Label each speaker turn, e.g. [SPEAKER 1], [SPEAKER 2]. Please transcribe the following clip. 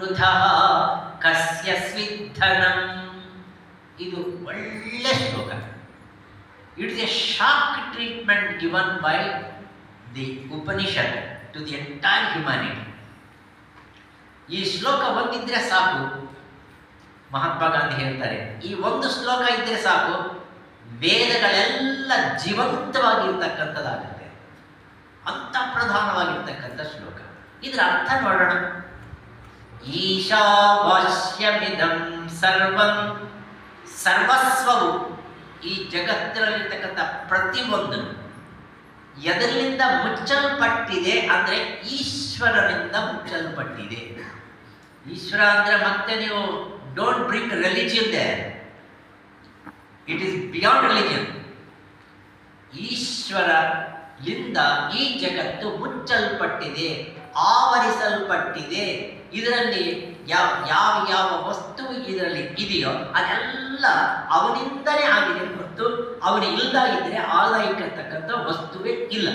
[SPEAKER 1] ವೃಥಾ ಕಸ್ಯ ಸ್ವಿಧನಂ ಇದು ಒಳ್ಳೆ ಶ್ಲೋಕ. It is a shock treatment given by the Upanishad to the entire humanity ಈ ಶ್ಲೋಕ ಒಂದಿದ್ರೆ ಸಾಕು. ಮಹಾತ್ಮ ಗಾಂಧಿ ಹೇಳ್ತಾರೆ, ಈ ಒಂದು ಶ್ಲೋಕ ಇದ್ರೆ ಸಾಕು, ವೇದಗಳೆಲ್ಲ ಜೀವಂತವಾಗಿರ್ತಕ್ಕಂಥದ್ದಾಗುತ್ತೆ. ಅಂತ ಪ್ರಧಾನವಾಗಿರ್ತಕ್ಕಂಥ ಶ್ಲೋಕ. ಇದರ ಅರ್ಥ ನೋಡೋಣ. ಈಶಾವಾಸ್ಯಮಿದಂ ಸರ್ವಂ. ಸರ್ವಸ್ವವು ಈ ಜಗತ್ತಿನಲ್ಲಿರ್ತಕ್ಕಂಥ ಪ್ರತಿಯೊಂದು ಎದರಿಂದ ಮುಚ್ಚಲ್ಪಟ್ಟಿದೆ ಅಂದರೆ ಈಶ್ವರನಿಂದ ಮುಚ್ಚಲ್ಪಟ್ಟಿದೆ. ಈಶ್ವರ ಅಂದರೆ ಮತ್ತೆ ನೀವು don't bring religion they it is beyond religion ಈಶ್ವರಲಿಂದ ಈ ಜಗತ್ತು ಮುಚ್ಚಲ್ಪಟ್ಟಿದೆ. ಆವರಿಸಲ್ಪಟ್ಟಿದೆ. ಇದರಲ್ಲಿ ಯಾವ ಯಾವ ಯಾವ ವಸ್ತು ಇದರಲ್ಲಿ ಇದೆಯೋ ಅದೆಲ್ಲ ಅವನಿಂದಲೇ ಆಗಿದೆ ಮತ್ತು ಅವನು ಇಲ್ಲದ ಆದಾಯಕ್ಕಿರ್ತಕ್ಕಂಥ ವಸ್ತುವೇ ಇಲ್ಲ.